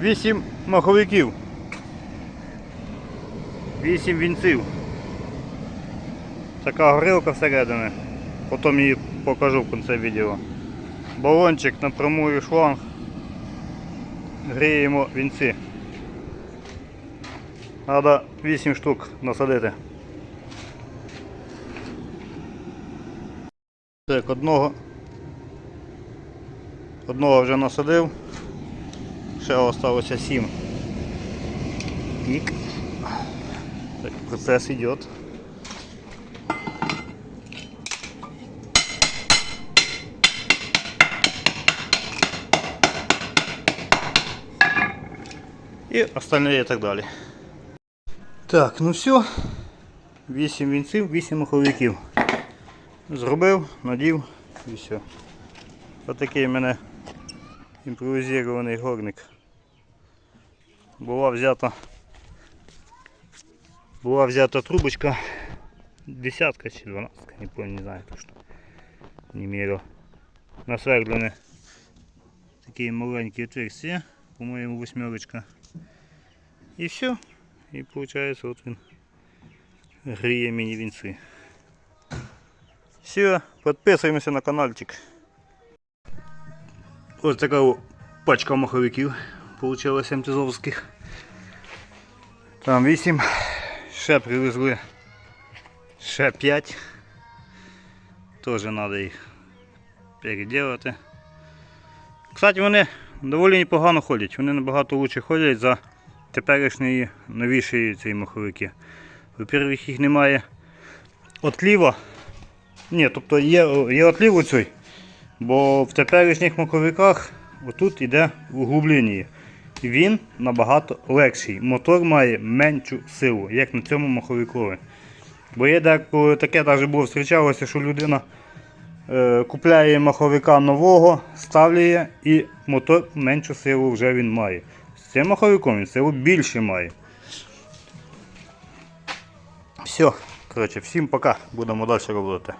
Вісім маховиків. Вісім вінців. Така горилка всередині. Потім її покажу в кінці відео. Балончик напрямую шланг. Гріємо вінці. Треба 8 штук насадити. Так, одного. Одного вже насадив. Ще залишилося 7. Тік. Так, процес йде. І остальне і так далі. Так, ну все. 8 вінців, 8 маховиків. Зробив, надів і все. Отакий в мене імпровізований горник. Була взята була взята трубочка десятка чи 12, не помню, не знаю точно. Не мерил. Насвердлены такие маленькие отверстия, по-моему, восьмерочка. И все. И получается вот он гріє мені вінці. Все, підписуємося на каналчик. Ось така о пачка маховиків Получилась МТЗовських. Там 8. Ще привезли ще 5. Теж треба їх переділити. Кстати, вони доволі непогано ходять. Вони набагато краще ходять за теперішні новіші ці маховики. Во-первых, їх немає отліва. Ні, тобто є, є отлів оцей. Бо в теперішніх маховиках отут йде углублення. Він набагато легший. Мотор має меншу силу, як на цьому маховикові. Бо є деколи таке навіть було зустрічалося, що людина е, купляє маховика нового, ставляє і мотор меншу силу вже він має. З цим маховиком він силу більше має. Все, коротше, всім пока. Будемо далі робити.